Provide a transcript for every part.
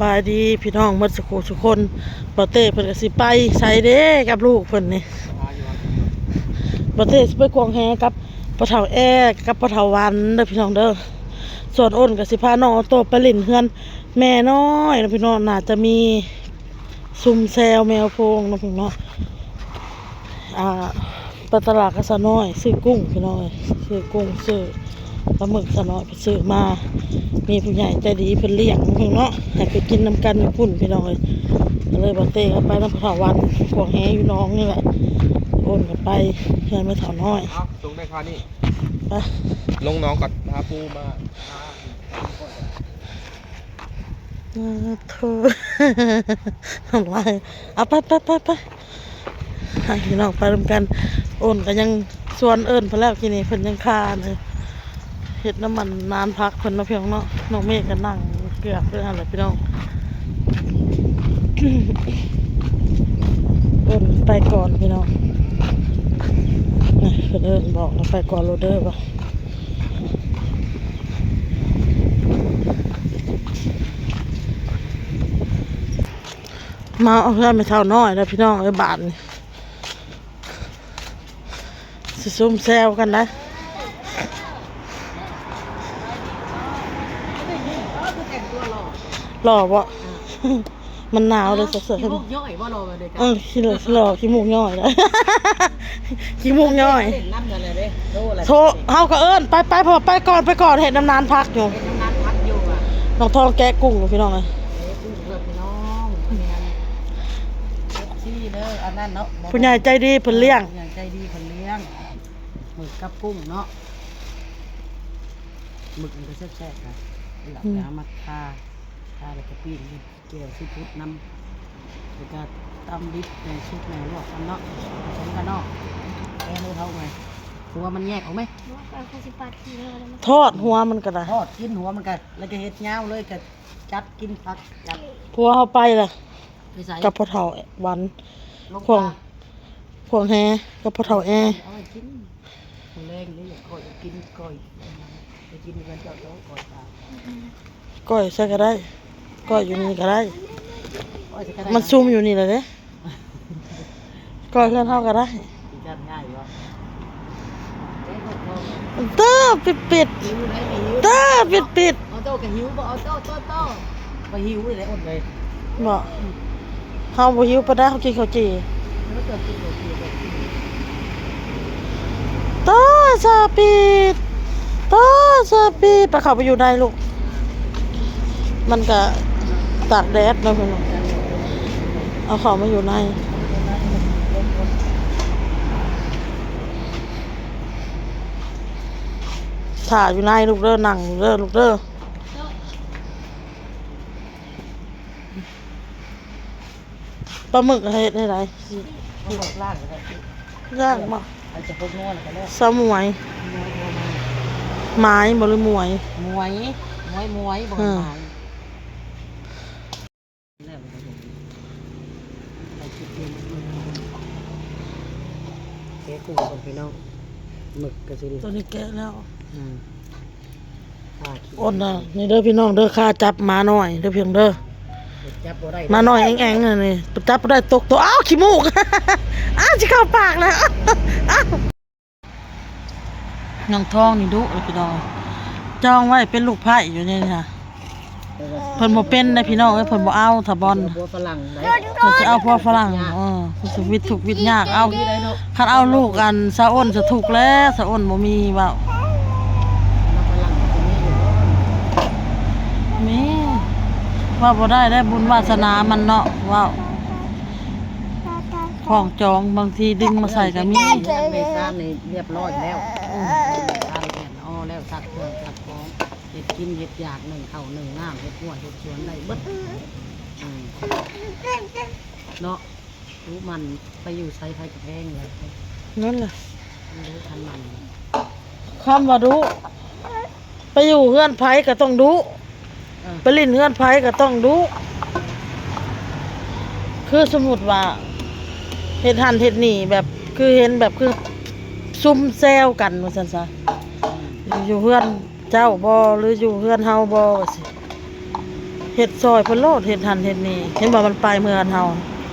บายดีพี่น้องมดสุขสุกคนบ่เต้เพิ่นก็สิไปใส่เด้กับลูกเพิ่นนี่บ่เต้สิไปควงแฮกับปะเฒ่าแอกับปะเฒ่าวันเด้อพี่น้องเด้อส่วนอ้นก็สิพาน้องโตไปเล่นเฮือน แม่น้อยนะพี่น้องน่าจะมีซุ่มแซวแมวโพงนะพี่น้องอ่าไปตลาดก็ซะน้อยซื้อกุ้งพี่น้องเอ้ยซื้อกุ้งซื้อ ปลาหมึกซะน้อยไปซื้อมา มีผู้ใหญ่ใจดีเพิ่นเลี้ยงพี่น้องให้ไปกินน้ำกันอยู่พุ่นพี่น้องเอ้ยก็เลยบ่เต้ก็ไปน้ำพระวันกวางแฮอยู่น้องนี่แหละโอนกันไปเฮือนไม่เท่าน้อยเอาลงได้ค่ะนี่ไปลงน้องก่อนพาปูมาอ่าเธอทำไรเอาไปไปไปไปให้พี่น้องไปรวมกัน โอนก็ยังส่วนเอิญเพิ่นแล้วกินนี่เพิ่นยังคาเลย เฮ็ดน้ำมันนานพักเพิ่นเนาะพี่น้องเนาะน้องเมฆก็นั่งเกลือบเพื่อนอะไรพี่น้องเอิญไปก่อนพี่น้องเพิ่นบอกเราไปก่อนโรเดอร์ป่ะมาเอาเพื่อนไปเท่าน้อยแล้วพี่น้องเอ้บานี่สิซุ่มแซวกันนะ หล่อบ่มันหนาวเลยสดๆขี้มูกย่อยบ่รอมาเลยกันเออขี้เหลือขี้หล่อขี้มูกย่อยเลยขี้มูกย่อยเล่นน้ำกันเลยเด้โตอะไรโทรเฮาก็เอิ้นไปไปพอไปก่อนไปก่อนเห็นน้ำนานพักอยู่เป็นน้ำนันพักอยู่อะน้องทองแกะกุ้งอยู่พี่น้องเลยเอ้ยกุ้งเลือดพี่น้องเนี่ยเอฟซีเด้ออันนั้นเนาะผู้ใหญ่ใจดีเพิ่นเลี้ยงผู้ใหญ่ใจดีเพิ่นเลี้ยงหมึกกับกุ้งเนาะหมึกมันก็แซ่บๆกัน หลับแล้วมาทาทาแล้วก็ปิ้งเกี่ยวซีฟู้ดน้ำแล้วก็ตำดิบในซุปในลวกกันเนาะผสมกันเนาะแกงรู้เท่าไงหัวมันแยกออกไหมทอดหัวมันก็ได้ทอดกินหัวมันกันแล้วก็เฮ็ดเงาเลยก็จัดกินผักจัดพัวเฮาไปล่ะไปใส่กับพ่อเฒ่าวันลงพวงพวงแฮกับพ่อเฒ่าแอเอาไปกินแรงนี่อยากก่อยกินก่อยไป กินกันเจ้าเจ้าก่อยตาก้อยใส่ก็ได้ก้อยอยู่นี่ก็ได้ก่อยจะกระไดมันซุ่มอยู่นี่แหละเด้ก้อยเพื่อนเฮาก็ได้กินกันง่ายวะเอ้ยพวกเราเต้อปิดปิดหิวได้หิวเต้อปิดปิดเอาโต้กับหิวบ่เอาโต้โต้โต้ไปหิวเลยอดเลยบ่เฮาบ่หิวปานใดเฮากินข้าวจีแล้วเกิดกินเกิดกินเกิดกินเต้อซาปิด เต้อซาปิดไปเข้าไปอยู่ในลูก มันก็ตากแดดเนาะพี่น้องเอาเข้ามาอยู่ในถ่าอยู่ในลูกเด้อนั่งอยู่เด้อลูกเด้อปลาหมึกเฮ็ดให้ไรพวกล่างเลยย่างมาอาจจะพวกนวลกันแล้วสมวย ไม้บ่หรือมวย มวยมวยมวยบ่อืมหายแล้วไปคิดเองเก๊กุ้งกับพี่น้องหมึกกระสินตัวนี้แกะแล้วอืมปลาขี้อ้นน่ะนี่เด้อพี่น้องเด้อค่าจับหมาหน่อยเด้อเพียงเด้อจับบ่ได้หมาหน่อยแองๆน่ะนี่จับบ่ได้ตกตัวอ้าวขี้มูก อ้าวสิเข้าปากแล้วอ้าว น้องทองนี่ดุเลยพี่น้องจองไว้เป็นลูกไผ่อยู่นี่ค่ะเพิ่นบ่เป็นนะพี่น้องเอ้ยเพิ่นบ่เอาถ้าบอลบัวฝรั่งไหนเพิ่นสิเอาพวกฝรั่งเออเพิ่นสิวิทย์ทุกวิทยากเอาคันเอาลูกอันสะอ้นจะถูกแล้วสะอ้นบ่มีเว้าน้ำฝรั่งตรงนี้อยู่มีว่าบ่ได้ได้บุญวาสนามันเนาะว้าของจองบางทีดึงมาใส่ก็มีเมซ่านนี่เรียบร้อยแล้ว ทานแผ่นอ้อแล้วตัดเครื่องตัดของเฮ็ดกินเฮ็ดอยากหนึ่งเข้าหนึ่งน้ำเฮ็ดหัวเฮ็ดสวนได้เบิดอืมเนาะรู้มันไปอยู่ใช้ไฟกระแพงเลยนั่นแหละรู้ทันมันคำว่าดุไปอยู่เฮือนไผก็ต้องดุเออไปลิ้นเฮือนไผก็ต้องดุคือสมมุติว่าเฮ็ดหันเฮ็ดหนีแบบคือเห็นแบบคือ ซุ่มแซวกันว่าซั่นซะอยู่เพื่อนเจ้าบ่หรืออยู่เพื่อนเฮาบ่ว่าสิเฮ็ดซอยเพิ่นโลดเฮ็ดหันเฮ็ดนี่เห็นบ่มันไปเมื่ออันเฮา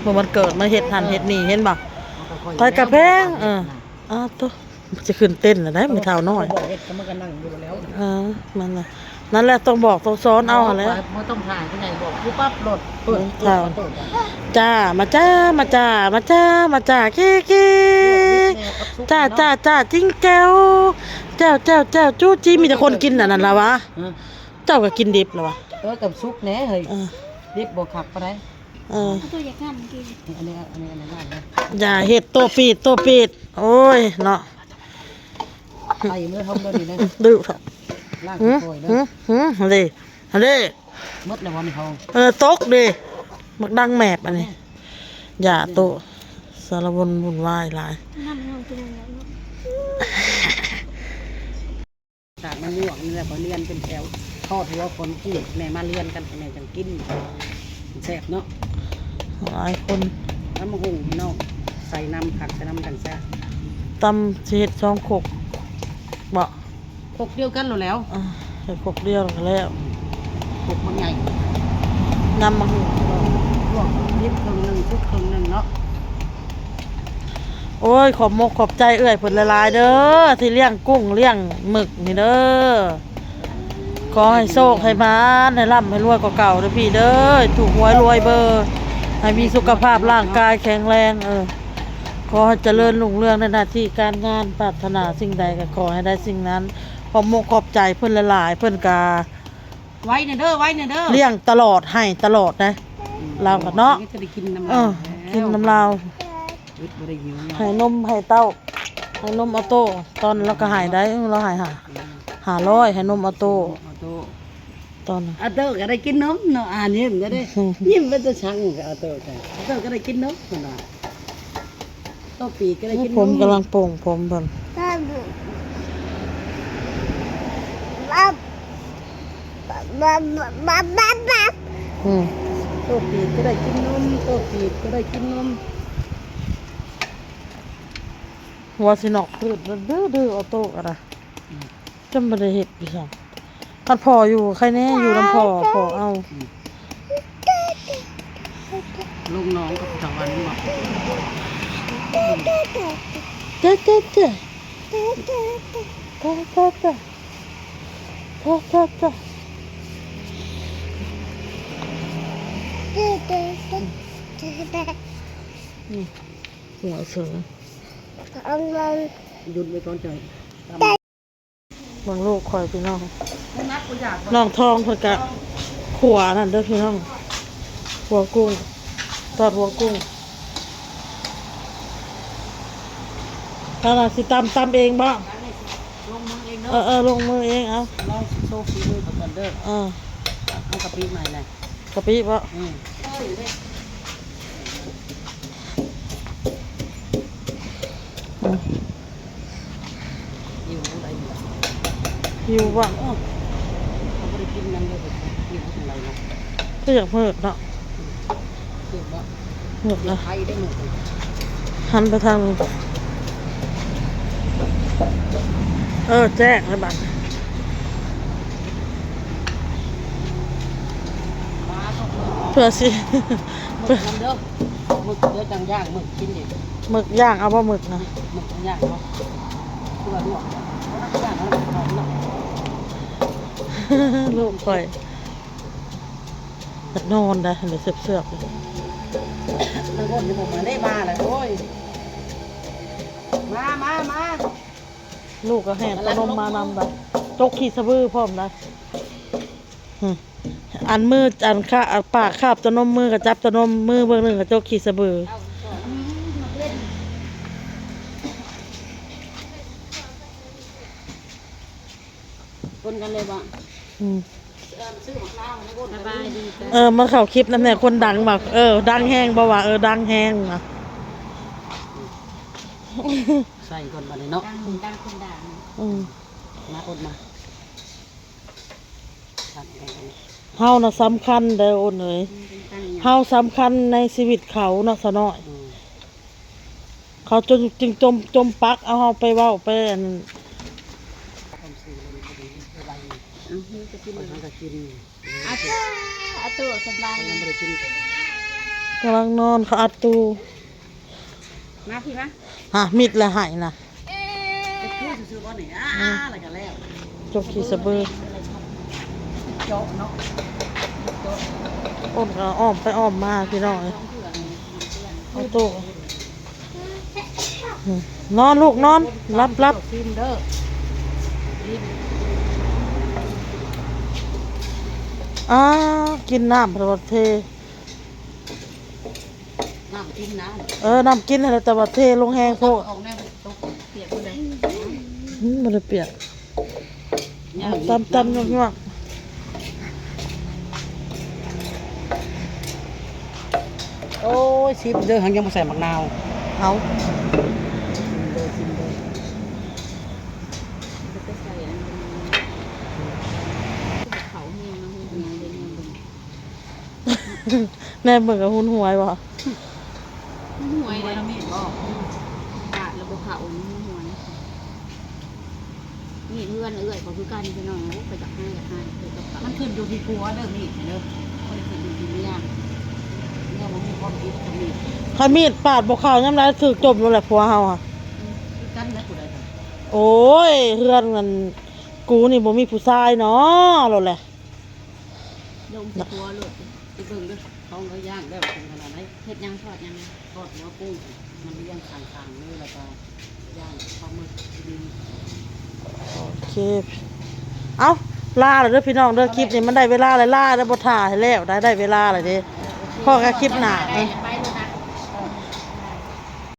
เมื่อมันเกิดมาเฮ็ดหันเฮ็ดนี่เห็นบ่เอาค่อยๆไปกระแพงเอออ้าวตัว จะขึ้นเต้นแล้วได้ไม่เท่าน้อยบอกเฮ็ดก็มันก็นั่งอยู่แล้วเออมันน่ะนั่นแหละต้องบอกต้องสอนเอาหั่นแหล้วบ่ต้องถ่ายที่ไหนบอกผู้ปั๊บรถเปิดเท่าเปิดจ้ามาจ้ามาจ้ามาจ้ามาจ้าเก้เก้จ้าจ้าจ้าจิ้งแก้วเจ้าเจ้าเจ้าจู้จี้มีแต่คนกินน่ะนั่นล่ะวะเออเจ้าก็กินดิบแล้ววะเออกับซุปแหน่เฮ้ยเออดิบบ่คักปานใดเออตัวอยากทำกินอันนี้อันนี้อันนี้ได้นะอย่าเฮ็ดโตปีดโตปีดโอ้ยเนาะ ไปมื้อทำเด้อนี่นะดื้อะล่างหือถ้วยเด้หืออหือฮันด้ฮันเด้มดแล้วบ่มีเฮาเออตกดิมักดังแมบอันนี้อย่าโตะสารวนวุ่นวายหลาย น้ำมันตัวนึงแล้วเนาะจากมันม่วงนี่แหละบ่เรียนเป็นแถวทอดหัวคนกุ้งแม่มาเรียนกันแม่จังกินแซ่บเนาะหลายคนน้ำมะฮุงพี่น้องใส่น้ำผักใส่น้ำกันแซ่บตำเฮ็ดช่องขก บ่พกเดียวกันแล้วแล้วอ่าเฮ็ดขกเดียวก็แล้วพกมันใหญ่นำมาหูลวกนิดครึ่งหนึ่งชุบครึ่งหนึ่งเนาะโอ้ยขอบมกขอบใจเอื้อยผลละลายๆเด้อที่เลี้ยงกุ้งเลี้ยงหมึกนี่เด้อขอให้โชคให้มานให้ร่ำให้รวยกว่าเก่าเด้อพี่เด้อถูกหวยรวยเบอร์ ให้มีสุขภาพร่างกายแข็งแรงเออ ขอให้เจริญรุ่งเรืองในหน้าที่การงานปรารถนาสิ่งใดก็ขอให้ได้สิ่งนั้นขอบมกขอบใจเพิ่นละลายๆเพิ่นกาไว้เนี่ยเด้อไว้เนี่ยเด้อเลี้ยงตลอดให้ตลอดนะเราก็เนาะจะได้กินน้ำเอลายอกินน้ำลาวอึดบ่ได้หิวเนาะให้นมให้เต้าให้นมออโต้ตอนเราก็หายได้เราหายหาหาร้อยให้นมออโต้เอาโตตอนนั้น เอาโตก็ได้กินนมเนาะอ่านยิ้มก็ได้อืมยิ้มเป็นตัวช่างก็เอาโตกันเอาโตก็ได้กินนมนั่นน่ะ โตปีกก็ได้กินนมผมกำลังโป่งผมเพิ่นอืมโตปีกก็ได้กินนมโตปีกก็ได้กินนมหัวสินอกพืชดื้อดื้อออโต้อะไรจำบ่ได้เฮ็ดอีสังคันพออยู่ใครแน่อยู่น้ำพอพอเอาลูกน้องกับสวรรค์บอก เจ๊เจ๊เจ๊เจ๊เจ๊เจ๊เจ๊เจ๊เจ๊เจ๊นี่หัวเสือหยุดไว้ก่อนเจอเบางลูกคอยพี่น้องน้องทองเพิ่นกะขัวนั่นเด้อพี่น้องหัวกุ้งทอดหัวกุ้ง ถ้าเราสิตำตำเองบ่ลงมือเองเอเนาะอเออลงมือเองเอาลองโชว์ฝีมือเขาก่อนเด้อเออเอากะปิใหม่เลยกะปิบ่อืมอืมอยู่อะไรเนี่ยหิวบ่โอ้เขาไม่ได้กินนั่นเลยอยู่อะไรนะก็อยากเพิดเนาะเก็บว่าเพิดนะไทยได้หมดหันไปทางนี้ เออ แจ้งเลยบัดปลาก็เพิ่มเพื่อสิหมึกน้ำเด้อหมึกเดี๋ยวจังย่างหมึกกินดิหมึกย่างเอาบ่หมึกนะหมึกจังย่างเนาะตัวลวกย่างแล้วมันหอมเนาะลูกคอยอยากนอนได้เดี๋ยวเสือกเสือกๆเลยทั้งคนที่ผมมาได้มาเลยโอ้ยมามามา ลูกก็แห่ตะนมมานำได้จกขี้สะบือพร้อมได้หึอันมืออันข้าอันปากคาบตะนมมือกับจับตะนมมือเบื้องหนึ่งกับจกขี้สะบือคนกันเลยบ่อืมซื้อหมกน้ำมาคนสบายดีจ้ะเออมาเข้าคลิปนั่นแหละคนดังบอกเออ ดังแห้งบ่ว่าเออดังแห้งนะ ใส่คนบัดนี้เนาะดังคนด่าอืมมาอดมาครับเอาไปเฮาน่ะสำคัญเด้อโอนเอ้ยตั้งเฮาสำคัญในชีวิตเขาเนาะซะน้อยอืมเขาจนจึงจมจมปักเอาเฮาไปเว้าไปอันต้มซื้อเลยพอดีเอาไว้เอาจะกินคนเลยเขาก็กินเอาอาตัวสบายยังไม่ได้กิน กำลังนอนเขาอัดตูมาพี่มา ฮะมิดละหายนะจะพูดซื่อๆว่าเนี่ยอ่าอะไรกันแล้วจกขี่สะเบือโจ๊กเนาะโจ๊กอ้นก็อ้อมไปอ้อมมาพี่น้องเอ้ยต้องเพื่อนเพื่อนเอาตู้อืมนอนลูกนอนรับรับซิมเด้อซิมอ้ากินน้ำประวัติเทน้ำกินน้เออน้ำกินอะไรแต่ว่าเทลงแหงำโพดออกแน่ตกเปียกเลยอืมมันเลยเปียกตำตำยกยกโอ้ยซิมเด้อหังยังมาใส่มะนาวเอาเด้อซิมเด้อเขาเฮียงนะเฮียงเลยเฮียงเลยแน่เหมือนกับหุ่นหวยวะ หวยเลยมีบอกบาดระบบเขาหวย นี่เพื่อนเอื้อยเขาคือกันพี่น้องไปจากให้จากให้ไปกับเขามันขึ้นอยู่ที่ผัวเด้อนี่เด้อไม่ได้ขึ้นอยู่ที่เมียเนี่ยมันมีความคิดกับมีขันมีดปาดบกข่าวย่ำไรถือจมแล้วแหละผัวเฮาอะ คือกันนะผู้ใดกันโอ้ยเฮือนมันกูนี่บ่มีผู้ชายเนาะโลดแหละลงสิตัวหลุดไปเบิ่งเด้อเขาก็ย่างแล้วเป็นขนาดไหนเฮ็ดยังทอดยังทอดหัวกุ้งมันเลี้ยงข้างๆเลยแล้วก็ย่างปลาหมึกดี โอเค เอาล่าเลยเด้อพี่น้องเด้อคลิปนี้มันได้เวลาเลยล่าแล้วบทถ่ายแล้วได้ได้เวลาเลยเด้พ่อก็คลิปหนาเออ